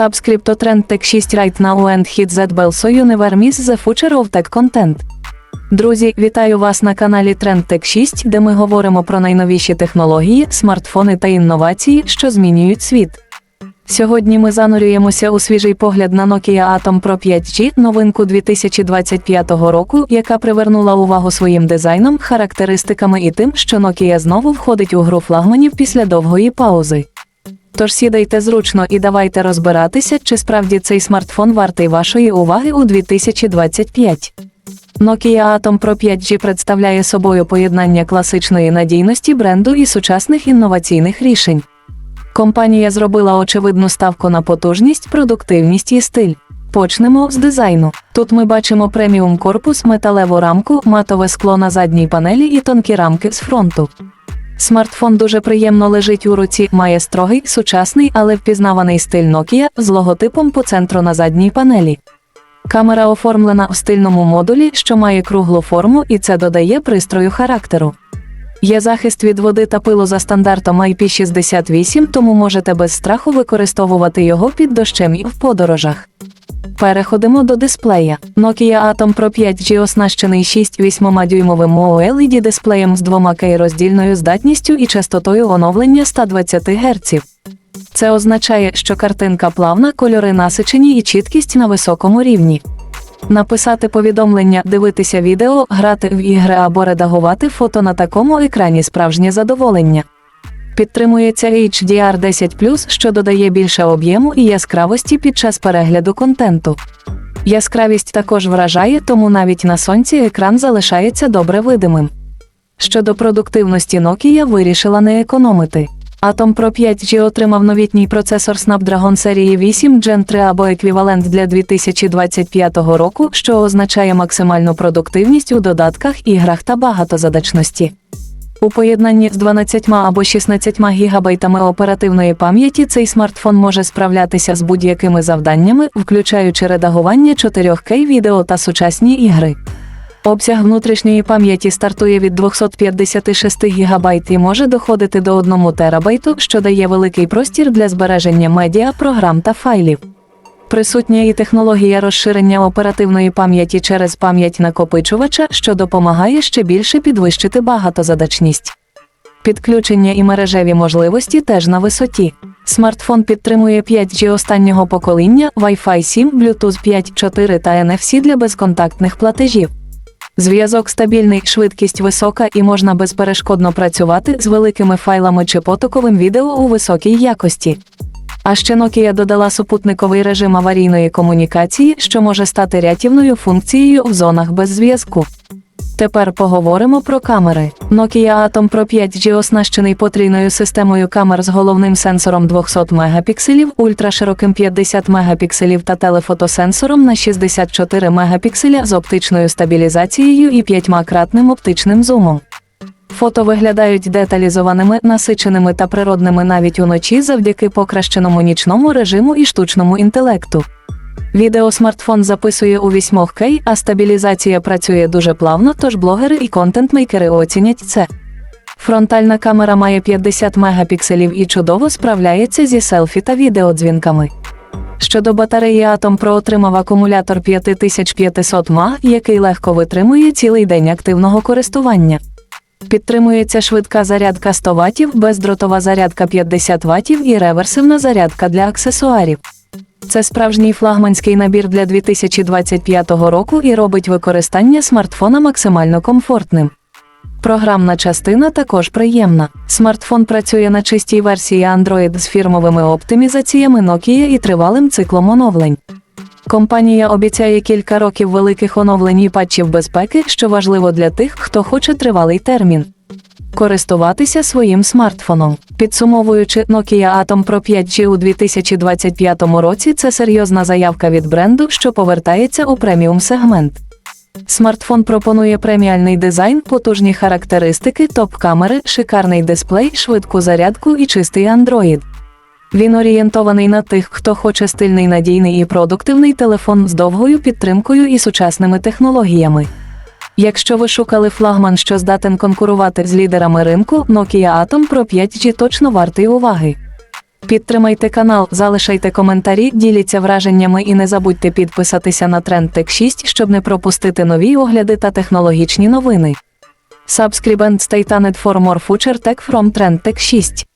Subscribe to Trend Tech 6 right now and hit that bell so you never the future of tech content. Друзі, вітаю вас на каналі Trend Tech 6, де ми говоримо про найновіші технології, смартфони та інновації, що змінюють світ. Сьогодні ми занурюємося у свіжий погляд на Nokia Atom Pro 5G, новинку 2025 року, яка привернула увагу своїм дизайном, характеристиками і тим, що Nokia знову входить у гру флагманів після довгої паузи. Тож сідайте зручно і давайте розбиратися, чи справді цей смартфон вартий вашої уваги у 2025. Nokia Atom Pro 5G представляє собою поєднання класичної надійності бренду і сучасних інноваційних рішень. Компанія зробила очевидну ставку на потужність, продуктивність і стиль. Почнемо з дизайну. Тут ми бачимо преміум корпус, металеву рамку, матове скло на задній панелі і тонкі рамки з фронту. Смартфон дуже приємно лежить у руці, має строгий, сучасний, але впізнаваний стиль Nokia з логотипом по центру на задній панелі. Камера оформлена в стильному модулі, що має круглу форму, і це додає пристрою характеру. Є захист від води та пилу за стандартом IP68, тому можете без страху використовувати його під дощем і в подорожах. Переходимо до дисплея. Nokia Atom Pro 5G оснащений 6,8 дюймовим OLED дисплеєм з 2К роздільною здатністю і частотою оновлення 120 Гц. Це означає, що картинка плавна, кольори насичені і чіткість на високому рівні. Написати повідомлення, дивитися відео, грати в ігри або редагувати фото на такому екрані справжнє задоволення. Підтримується HDR10, що додає більше об'єму і яскравості під час перегляду контенту. Яскравість також вражає, тому навіть на сонці екран залишається добре видимим. Щодо продуктивності Nokia вирішила не економити. Atom Pro 5G отримав новітній процесор Snapdragon серії 8 Gen 3 або еквівалент для 2025 року, що означає максимальну продуктивність у додатках, іграх та багатозадачності. У поєднанні з 12 або 16 гігабайтами оперативної пам'яті цей смартфон може справлятися з будь-якими завданнями, включаючи редагування 4К відео та сучасні ігри. Обсяг внутрішньої пам'яті стартує від 256 ГБ і може доходити до 1 ТБ, що дає великий простір для збереження медіа, програм та файлів. Присутня і технологія розширення оперативної пам'яті через пам'ять накопичувача, що допомагає ще більше підвищити багатозадачність. Підключення і мережеві можливості теж на висоті. Смартфон підтримує 5G останнього покоління, Wi-Fi 7, Bluetooth 5.4 та NFC для безконтактних платежів. Зв'язок стабільний, швидкість висока і можна безперешкодно працювати з великими файлами чи потоковим відео у високій якості. А ще Nokia додала супутниковий режим аварійної комунікації, що може стати рятівною функцією в зонах без зв'язку. Тепер поговоримо про камери. Nokia Atom Pro 5G оснащений потрійною системою камер з головним сенсором 200 мегапікселів, ультрашироким 50 мегапікселів та телефотосенсором на 64 мегапікселя з оптичною стабілізацією і 5-кратним оптичним зумом. Фото виглядають деталізованими, насиченими та природними навіть уночі завдяки покращеному нічному режиму і штучному інтелекту. Відео смартфон записує у 8К, а стабілізація працює дуже плавно, тож блогери і контент-мейкери оцінять це. Фронтальна камера має 50 мегапікселів і чудово справляється зі селфі та відеодзвінками. Щодо батареї Atom Pro отримав акумулятор 5500 мАh, який легко витримує цілий день активного користування. Підтримується швидка зарядка 100 Вт, бездротова зарядка 50 Вт і реверсивна зарядка для аксесуарів. Це справжній флагманський набір для 2025 року і робить використання смартфона максимально комфортним. Програмна частина також приємна. Смартфон працює на чистій версії Android з фірмовими оптимізаціями Nokia і тривалим циклом оновлень. Компанія обіцяє кілька років великих оновлень і патчів безпеки, що важливо для тих, хто хоче тривалий термін. Користуватися своїм смартфоном. Підсумовуючи, Nokia Atom Pro 5G у 2025 році це серйозна заявка від бренду, що повертається у преміум сегмент. Смартфон пропонує преміальний дизайн, потужні характеристики, топ-камери, шикарний дисплей, швидку зарядку і чистий Android. Він орієнтований на тих, хто хоче стильний надійний і продуктивний телефон з довгою підтримкою і сучасними технологіями. Якщо ви шукали флагман, що здатен конкурувати з лідерами ринку, Nokia Atom Pro 5G точно вартий уваги. Підтримайте канал, залишайте коментарі, діліться враженнями і не забудьте підписатися на Тренд Tech 6, щоб не пропустити нові огляди та технологічні новини. Subscribe and stay tuned for more future tech from Trend Tech 6.